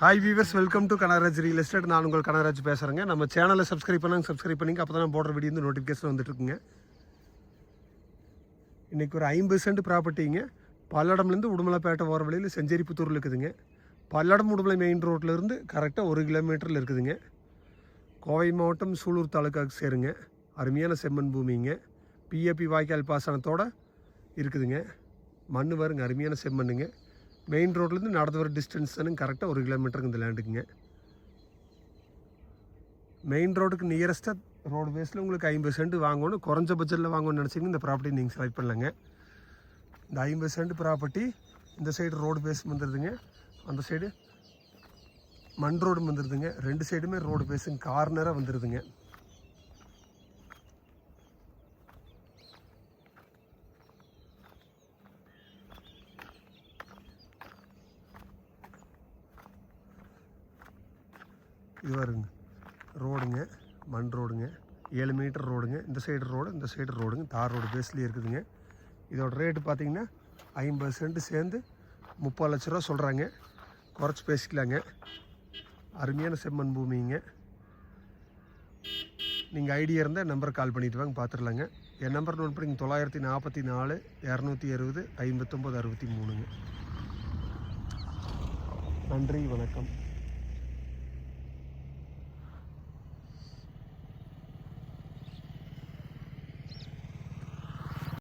Hi viewers welcome to Kanagaraj real estate நான் உங்கள் கனகராஜ் பேசுகிறேங்க நம்ம சேனலை சப்ஸ்கிரைப் பண்ணாங்க. சப்ஸ்கிரைப் பண்ணிங்க. அப்போ தான் போடுற வீடியோ வந்து நோட்டிஃபிகேஷன் வந்துட்டுருக்குங்க. இன்றைக்கி ஒரு ஐம்பது சென்ட் ப்ராப்பர்ட்டிங்க பல்லடம்லேருந்து உடுமலைப்பேட்டை போகிற வழியில் செஞ்சேரிப்புத்தூரில் இருக்குதுங்க. பல்லடம் உடுமலை மெயின் ரோட்டில் இருந்து கரெக்டாக ஒரு கிலோமீட்டரில் இருக்குதுங்க. கோவை மாவட்டம் சூலூர் தாலுக்காவுக்கு சேருங்க. அருமையான செம்மண் பூமிங்க. பிஏபி வாய்க்கால் பாசனத்தோடு இருக்குதுங்க. மண் வருங்க அருமையான செம்மண்ணுங்க. மெயின் ரோட்லேருந்து நடந்து வர டிஸ்டன்ஸ் தானுங்க கரெக்டாக ஒரு கிலோமீட்டருக்கு இந்த லேண்டுக்குங்க மெயின் ரோடுக்கு நியரஸ்ட்டாக ரோடு பேஸில் உங்களுக்கு ஐம்பது சென்ட் வாங்கணும். குறைஞ்ச பட்ஜெட்டில் வாங்கணும்னு நினச்சிங்கன்னா இந்த ப்ராப்பர்ட்டி நீங்கள் செலக்ட் பண்ணலங்க. இந்த ஐம்பது சென்ட் ப்ராப்பர்ட்டி இந்த சைடு ரோடு பேஸ் வந்துடுதுங்க அந்த சைடு மண் ரோடு வந்துடுதுங்க ரெண்டு சைடுமே ரோடு பேஸுங்க கார்னராக வந்துடுதுங்க இது வருங்க ரோடுங்க மண் ரோடுங்க ஏழு மீட்டர் ரோடுங்க. இந்த சைடு ரோடு இந்த சைடு ரோடுங்க. தார் ரோடு பேஸ்லேயே இருக்குதுங்க. இதோட ரேட்டு பார்த்தீங்கன்னா ஐம்பது சென்ட்டு சேர்ந்து முப்பது லட்ச ரூபா சொல்கிறாங்க குறைச்சி பேசிக்கலாங்க. அருமையான செம்மண் பூமிங்க. நீங்கள் ஐடியா இருந்தால் நம்பர் கால் பண்ணிட்டு வாங்க பார்த்துடலாங்க என் நம்பர் நோட் பண்ணிங்க தொள்ளாயிரத்தி நாற்பத்தி நாலு இரநூத்தி அறுபது ஐம்பத்தொம்போது அறுபத்தி மூணுங்க. நன்றி வணக்கம்.